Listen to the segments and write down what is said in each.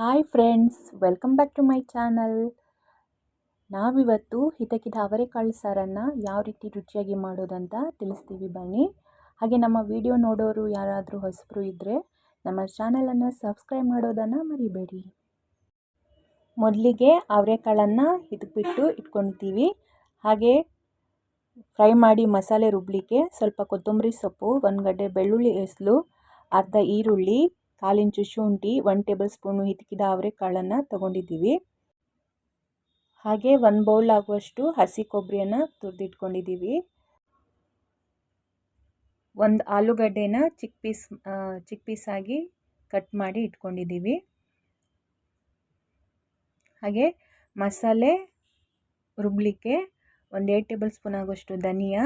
Hi friends welcome back to my channel ನಾವಿವತ್ತು ಹಿತಕಿದ ಅವರೆಕಾಳು ಸಾರನ್ನು ಯಾವ ರೀತಿ ರುಚಿಯಾಗಿ ಮಾಡೋದಂತ ತಿಳಿಸ್ತೀವಿ ಬನ್ನಿ. ಹಾಗೆ ನಮ್ಮ ವಿಡಿಯೋ ನೋಡೋರು ಯಾರಾದರೂ ಹೊಸಬರು ಇದ್ದರೆ ನಮ್ಮ ಚಾನಲನ್ನು ಸಬ್ಸ್ಕ್ರೈಬ್ ಮಾಡೋದನ್ನು ಮರಿಬೇಡಿ. ಮೊದಲಿಗೆ ಅವರೆಕಾಳನ್ನು ಹಿದಕ್ಬಿಟ್ಟು ಇಟ್ಕೊಳ್ತೀವಿ ಹಾಗೆ ಫ್ರೈ ಮಾಡಿ ಮಸಾಲೆ ರುಬ್ಲಿಕ್ಕೆ ಸ್ವಲ್ಪ ಕೊತ್ತಂಬರಿ ಸೊಪ್ಪು, ಒಂದು ಗಡ್ಡೆ ಬೆಳ್ಳುಳ್ಳಿ ಎಸಲು ಅರ್ಧ ಈರುಳ್ಳಿ ಕಾಲಿಂಚು ಶುಂಠಿ ಒನ್ ಟೇಬಲ್ ಸ್ಪೂನು ಹಿತಕಿದ ಅವರೆಕಾಳನ್ನು ತಗೊಂಡಿದ್ದೀವಿ. ಹಾಗೆ ಒಂದು ಬೌಲ್ ಆಗುವಷ್ಟು ಹಸಿ ಕೊಬ್ಬರಿಯನ್ನು ತುರಿದಿಟ್ಕೊಂಡಿದ್ದೀವಿ. ಒಂದು ಆಲೂಗಡ್ಡೆನ ಚಿಕ್ಕ ಪೀಸ್ ಚಿಕ್ಕ ಪೀಸಾಗಿ ಕಟ್ ಮಾಡಿ ಇಟ್ಕೊಂಡಿದ್ದೀವಿ. ಹಾಗೆ ಮಸಾಲೆ ರುಬ್ಲಿಕ್ಕೆ ಒಂದು ಏಟ್ ಟೇಬಲ್ ಸ್ಪೂನ್ ಆಗುವಷ್ಟು ಧನಿಯಾ.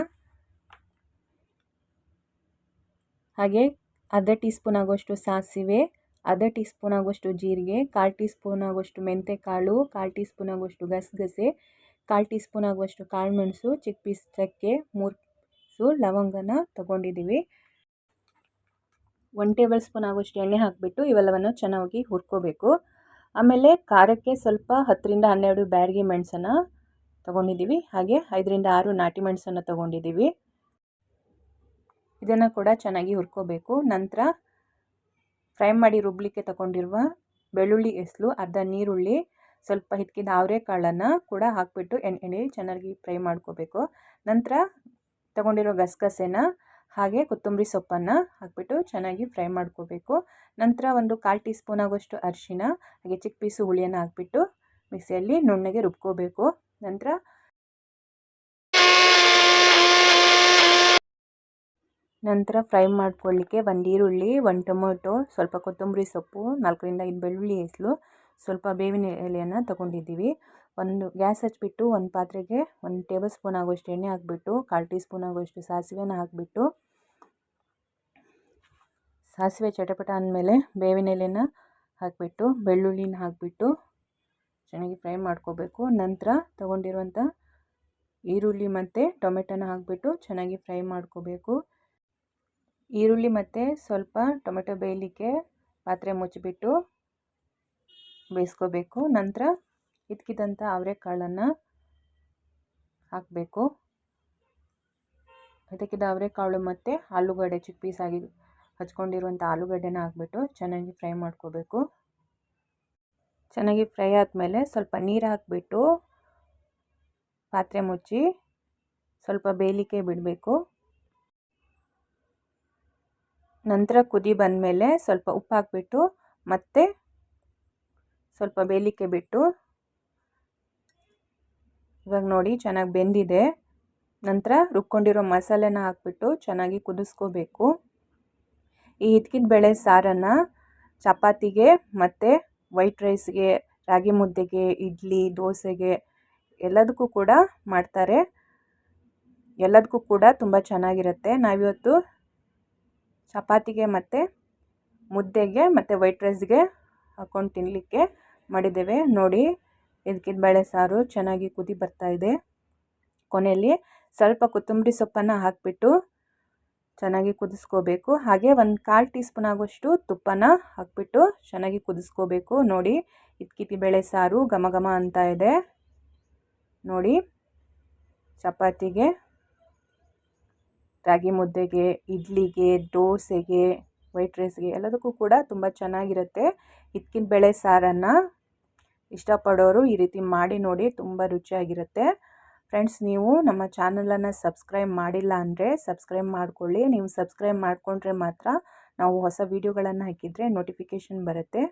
ಹಾಗೆ ಅರ್ಧ ಟೀ ಸ್ಪೂನ್ ಆಗುವಷ್ಟು ಸಾಸಿವೆ, ಅರ್ಧ ಟೀ ಸ್ಪೂನ್ ಆಗುವಷ್ಟು ಜೀರಿಗೆ, ಕಾಲು ಟೀ ಸ್ಪೂನ್ ಆಗುವಷ್ಟು ಮೆಂತೆಕಾಳು, ಕಾಲು ಟೀ ಸ್ಪೂನ್ ಆಗುವಷ್ಟು ಗಸಗಸೆ, ಕಾಲು ಟೀ ಸ್ಪೂನ್ ಆಗುವಷ್ಟು ಕಾಳು ಮೆಣಸು ಚಿಕ್ಕ ಪೀಸ್ ಚಕ್ಕೆ, ಮೂರು ಪೀಸು ಲವಂಗನ ತಗೊಂಡಿದ್ದೀವಿ ಒನ್ ಟೇಬಲ್ ಸ್ಪೂನ್ ಆಗುವಷ್ಟು ಎಣ್ಣೆ ಹಾಕಿಬಿಟ್ಟು ಇವೆಲ್ಲವನ್ನು ಚೆನ್ನಾಗಿ ಹುರ್ಕೋಬೇಕು. ಆಮೇಲೆ ಖಾರಕ್ಕೆ ಸ್ವಲ್ಪ ಹತ್ತರಿಂದ ಹನ್ನೆರಡು ಬ್ಯಾಡಗಿ ಮೆಣಸನ್ನು ತೊಗೊಂಡಿದ್ದೀವಿ ಹಾಗೆ ಐದರಿಂದ ಆರು ನಾಟಿ ಮೆಣಸನ್ನು ತೊಗೊಂಡಿದ್ದೀವಿ ಇದನ್ನು ಕೂಡ ಚೆನ್ನಾಗಿ ಹುರ್ಕೋಬೇಕು. ನಂತರ ಫ್ರೈ ಮಾಡಿ ರುಬ್ಲಿಕ್ಕೆ ತಗೊಂಡಿರುವ ಬೆಳ್ಳುಳ್ಳಿ ಎಸಲು, ಅರ್ಧ ನೀರುಳ್ಳಿ, ಸ್ವಲ್ಪ ಹಿಕ್ಕಿದ ಅವರೆಕಾಳನ್ನು ಕೂಡ ಹಾಕಿಬಿಟ್ಟು ಎಣ್ಣೆ ಚೆನ್ನಾಗಿ ಫ್ರೈ ಮಾಡ್ಕೋಬೇಕು. ನಂತರ ತಗೊಂಡಿರೋ ಗಸಗಸೆನ ಹಾಗೆ ಕೊತ್ತಂಬರಿ ಸೊಪ್ಪನ್ನು ಹಾಕಿಬಿಟ್ಟು ಚೆನ್ನಾಗಿ ಫ್ರೈ ಮಾಡ್ಕೋಬೇಕು. ನಂತರ ಒಂದು ಕಾಲು ಟೀ ಸ್ಪೂನ್ ಆಗೋಷ್ಟು ಅರಿಶಿನ, ಹಾಗೆ ಚಿಕ್ಕ ಪೀಸು ಹುಳಿಯನ್ನು ಹಾಕ್ಬಿಟ್ಟು ಮಿಕ್ಸಿಯಲ್ಲಿ ನುಣ್ಣಗೆ ರುಬ್ಕೋಬೇಕು. ನಂತರ ನಂತರ ಫ್ರೈ ಮಾಡ್ಕೊಳ್ಳಿಕ್ಕೆ ಒಂದು ಈರುಳ್ಳಿ, ಒಂದು ಟೊಮೊಟೊ, ಸ್ವಲ್ಪ ಕೊತ್ತಂಬರಿ ಸೊಪ್ಪು, ನಾಲ್ಕರಿಂದ ಐದು ಬೆಳ್ಳುಳ್ಳಿ ಹೆಸಲು, ಸ್ವಲ್ಪ ಬೇವಿನ ಎಲೆಯನ್ನು ತೊಗೊಂಡಿದ್ದೀವಿ. ಒಂದು ಗ್ಯಾಸ್ ಹಚ್ಚಿಬಿಟ್ಟು ಒಂದು ಪಾತ್ರೆಗೆ ಒಂದು ಟೇಬಲ್ ಸ್ಪೂನ್ ಆಗೋಷ್ಟು ಎಣ್ಣೆ ಹಾಕ್ಬಿಟ್ಟು, ಕಾಲು ಟೀ ಸ್ಪೂನ್ ಆಗೋಷ್ಟು ಸಾಸಿವೆನ ಹಾಕಿಬಿಟ್ಟು, ಸಾಸಿವೆ ಚಟಪಟ ಅಂದಮೇಲೆ ಬೇವಿನ ಎಲೆನ ಹಾಕಿಬಿಟ್ಟು, ಬೆಳ್ಳುಳ್ಳಿನ ಹಾಕಿಬಿಟ್ಟು ಚೆನ್ನಾಗಿ ಫ್ರೈ ಮಾಡ್ಕೋಬೇಕು. ನಂತರ ತೊಗೊಂಡಿರುವಂಥ ಈರುಳ್ಳಿ ಮತ್ತು ಟೊಮೆಟೊನ ಹಾಕಿಬಿಟ್ಟು ಚೆನ್ನಾಗಿ ಫ್ರೈ ಮಾಡ್ಕೋಬೇಕು. ಈರುಳ್ಳಿ ಮತ್ತು ಸ್ವಲ್ಪ ಟೊಮೆಟೊ ಬೇಯಲಿಕ್ಕೆ ಪಾತ್ರೆ ಮುಚ್ಚಿಬಿಟ್ಟು ಬೇಯಿಸ್ಕೋಬೇಕು. ನಂತರ ಇದ್ಕಿದಂಥ ಅವರೆಕಾಳನ್ನು ಹಾಕಬೇಕು. ಇದಕ್ಕಿದ ಅವರೆಕಾಳು ಮತ್ತು ಆಲೂಗಡ್ಡೆ ಚಿಕ್ಕ ಪೀಸಾಗಿ ಹಚ್ಕೊಂಡಿರುವಂಥ ಆಲೂಗಡ್ಡೆನ ಹಾಕ್ಬಿಟ್ಟು ಚೆನ್ನಾಗಿ ಫ್ರೈ ಮಾಡ್ಕೋಬೇಕು. ಚೆನ್ನಾಗಿ ಫ್ರೈ ಆದಮೇಲೆ ಸ್ವಲ್ಪ ನೀರು ಹಾಕಿಬಿಟ್ಟು ಪಾತ್ರೆ ಮುಚ್ಚಿ ಸ್ವಲ್ಪ ಬೇಯಲಿಕ್ಕೆ ಬಿಡಬೇಕು. ನಂತರ ಕುದಿ ಬಂದಮೇಲೆ ಸ್ವಲ್ಪ ಉಪ್ಪು ಹಾಕಿಬಿಟ್ಟು ಮತ್ತೆ ಸ್ವಲ್ಪ ಬೇಯಲಿಕ್ಕೆ ಬಿಟ್ಟು ಇವಾಗ ನೋಡಿ ಚೆನ್ನಾಗಿ ಬೆಂದಿದೆ. ನಂತರ ರುಬ್ಕೊಂಡಿರೋ ಮಸಾಲೆನ ಹಾಕ್ಬಿಟ್ಟು ಚೆನ್ನಾಗಿ ಕುದಿಸ್ಕೋಬೇಕು. ಈ ಹಿತ್ಕಿದ ಬೇಳೆ ಸಾರನ್ನು ಚಪಾತಿಗೆ ಮತ್ತು ವೈಟ್ ರೈಸ್ಗೆ, ರಾಗಿ ಮುದ್ದೆಗೆ, ಇಡ್ಲಿ, ದೋಸೆಗೆ ಎಲ್ಲದಕ್ಕೂ ಕೂಡ ಮಾಡ್ತಾರೆ. ಎಲ್ಲದಕ್ಕೂ ಕೂಡ ತುಂಬ ಚೆನ್ನಾಗಿರುತ್ತೆ. ನಾವಿವತ್ತು ಚಪಾತಿಗೆ ಮತ್ತು ಮುದ್ದೆಗೆ ಮತ್ತು ವೈಟ್ ರೈಸ್ಗೆ ಹಾಕ್ಕೊಂಡು ತಿನ್ನಲಿಕ್ಕೆ ಮಾಡಿದ್ದೇವೆ. ನೋಡಿ ಇದಕ್ಕಿದ ಬೇಳೆ ಸಾರು ಚೆನ್ನಾಗಿ ಕುದಿ ಬರ್ತಾ ಇದೆ. ಕೊನೆಯಲ್ಲಿ ಸ್ವಲ್ಪ ಕೊತ್ತಂಬರಿ ಸೊಪ್ಪನ್ನು ಹಾಕಿಬಿಟ್ಟು ಚೆನ್ನಾಗಿ ಕುದಿಸ್ಕೋಬೇಕು. ಹಾಗೆ ಒಂದು ಕಾಲು ಟೀ ಸ್ಪೂನ್ ಆಗೋಷ್ಟು ತುಪ್ಪನ ಹಾಕಿಬಿಟ್ಟು ಚೆನ್ನಾಗಿ ಕುದಿಸ್ಕೋಬೇಕು. ನೋಡಿ ಇದ್ಕಿತಿ ಬೇಳೆ ಸಾರು ಘಮ ಘಮ ಅಂತ ಇದೆ. ನೋಡಿ, ಚಪಾತಿಗೆ ರಾಗಿ ಮುದ್ದೆಗೆ, ಇಡ್ಲಿಗೆ, ದೋಸೆಗೆ, ವೈಟ್ ರೈಸ್ಗೆ ಎಲ್ಲದಕ್ಕೂ ಕೂಡ ತುಂಬ ಚೆನ್ನಾಗಿರುತ್ತೆ. ಹಿತ್ಕಿನ ಬೇಳೆ ಸಾರನ್ನು ಇಷ್ಟಪಡೋರು ಈ ರೀತಿ ಮಾಡಿ ನೋಡಿ ತುಂಬ ರುಚಿಯಾಗಿರುತ್ತೆ. ಫ್ರೆಂಡ್ಸ್, ನೀವು ನಮ್ಮ ಚಾನಲನ್ನು ಸಬ್ಸ್ಕ್ರೈಬ್ ಮಾಡಿಲ್ಲ ಅಂದರೆ ಸಬ್ಸ್ಕ್ರೈಬ್ ಮಾಡಿಕೊಳ್ಳಿ. ನೀವು ಸಬ್ಸ್ಕ್ರೈಬ್ ಮಾಡಿಕೊಂಡ್ರೆ ಮಾತ್ರ ನಾವು ಹೊಸ ವೀಡಿಯೋಗಳನ್ನು ಹಾಕಿದರೆ ನೋಟಿಫಿಕೇಷನ್ ಬರುತ್ತೆ.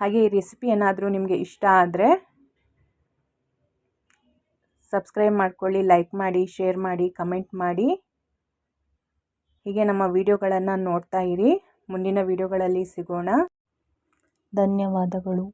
ಹಾಗೆ ಈ ರೆಸಿಪಿ ಏನಾದರೂ ನಿಮಗೆ ಇಷ್ಟ ಆದರೆ ಸಬ್ಸ್ಕ್ರೈಬ್ ಮಾಡ್ಕೊಳ್ಳಿ, ಲೈಕ್ ಮಾಡಿ, ಶೇರ್ ಮಾಡಿ, ಕಮೆಂಟ್ ಮಾಡಿ. ಹೀಗೆ ನಮ್ಮ ವಿಡಿಯೋಗಳನ್ನು ನೋಡ್ತಾ ಇರಿ. ಮುಂದಿನ ವಿಡಿಯೋಗಳಲ್ಲಿ ಸಿಗೋಣ. ಧನ್ಯವಾದಗಳು.